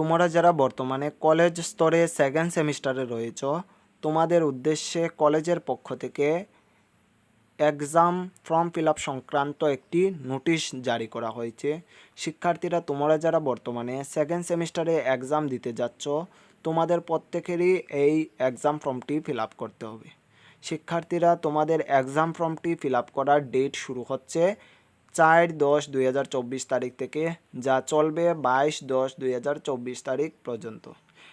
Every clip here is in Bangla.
তোমরা যারা বর্তমানে কলেজ স্তরে সেকেন্ড সেমিস্টারে রয়েছ, তোমাদের উদ্দেশ্যে কলেজের পক্ষ থেকে এক্সাম ফর্ম ফিল আপ সংক্রান্ত একটি নোটিশ জারি করা হয়েছে। শিক্ষার্থীরা, তোমরা যারা বর্তমানে সেকেন্ড সেমিস্টারে এক্সাম দিতে যাচ্ছ, তোমাদের প্রত্যেকেরই এই এক্সাম ফর্মটি ফিল আপ করতে হবে। শিক্ষার্থীরা, তোমাদের এক্সাম ফর্মটি ফিল আপ করার ডেট শুরু হচ্ছে চার দশ দুই তারিখ থেকে, যা চলবে বাইশ দশ দুই তারিখ পর্যন্ত।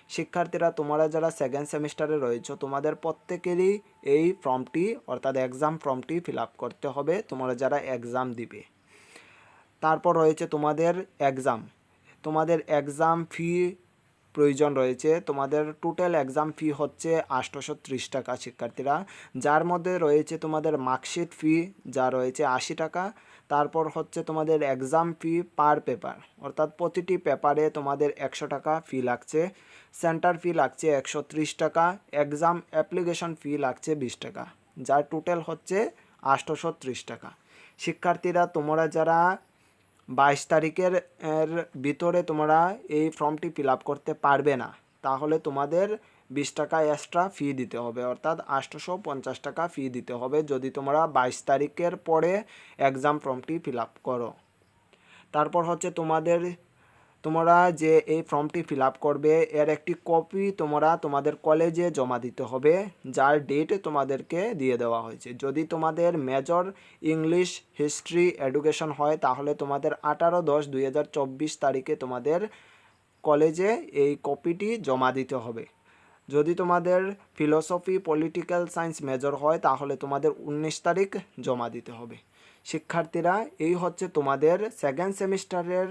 শিক্ষার্থীরা, তোমরা যারা সেকেন্ড সেমিস্টারে রয়েছো, তোমাদের প্রত্যেকেরই এই ফর্মটি, অর্থাৎ এক্সাম ফর্মটি ফিল করতে হবে। তোমরা যারা এক্সাম দিবে। তারপর রয়েছে তোমাদের এক্সাম তোমাদের এক্সাম ফি প্রয়োজন রয়েছে। তোমাদের টোটাল এক্সাম ফি হচ্ছে আটশোশো ত্রিশ টাকা, শিক্ষার্থীরা। যার মধ্যে রয়েছে তোমাদের মার্কশিট ফি যা রয়েছে আশি টাকা। তারপর হচ্ছে তোমাদের এক্সাম ফি পার পেপার অর্থাৎ প্রতিটি পেপারে তোমাদের একশো টাকা ফি লাগছে। সেন্টার ফি লাগছে একশো ত্রিশ টাকা এক্সাম অ্যাপ্লিকেশন ফি লাগছে বিশ টাকা, যার টোটাল হচ্ছে আটশোশো ত্রিশ টাকা। শিক্ষার্থীরা, তোমরা যারা বাইশ তারিখের, এর ভিতরে তোমরা এই ফর্মটি ফিল আপ করতে পারবে না। তাহলে তোমাদের বিশ টাকা এক্সট্রা ফি দিতে হবে। অর্থাৎ আটশোশো পঞ্চাশ টাকা ফি দিতে হবে যদি তোমরা বাইশ তারিখের পরে এক্সাম ফর্মটি ফিল আপ করো। তারপর হচ্ছে তোমাদের তোমরা যে এই ফর্মটি ফিল করবে, এর একটি কপি তোমরা তোমাদের কলেজে জমা দিতে হবে, যার ডেট তোমাদেরকে দিয়ে দেওয়া হয়েছে। যদি তোমাদের মেজর ইংলিশ হিস্ট্রি এডুকেশন হয়, তাহলে তোমাদের আঠারো দশ দুই তারিখে তোমাদের কলেজে এই কপিটি জমা দিতে হবে। যদি তোমাদের ফিলোসফি পলিটিক্যাল সায়েন্স মেজর হয়, তাহলে তোমাদের উনিশ তারিখ জমা দিতে হবে। শিক্ষার্থীরা, এই হচ্ছে তোমাদের সেকেন্ড সেমিস্টারের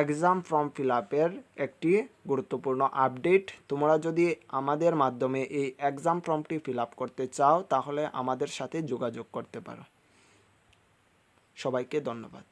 এক্সাম ফর্ম ফিল আপের একটি গুরুত্বপূর্ণ আপডেট তোমরা যদি আমাদের মাধ্যমে এই এক্সাম ফর্মটি ফিল আপ করতে চাও, তাহলে আমাদের সাথে যোগাযোগ করতে পারো। সবাইকে ধন্যবাদ।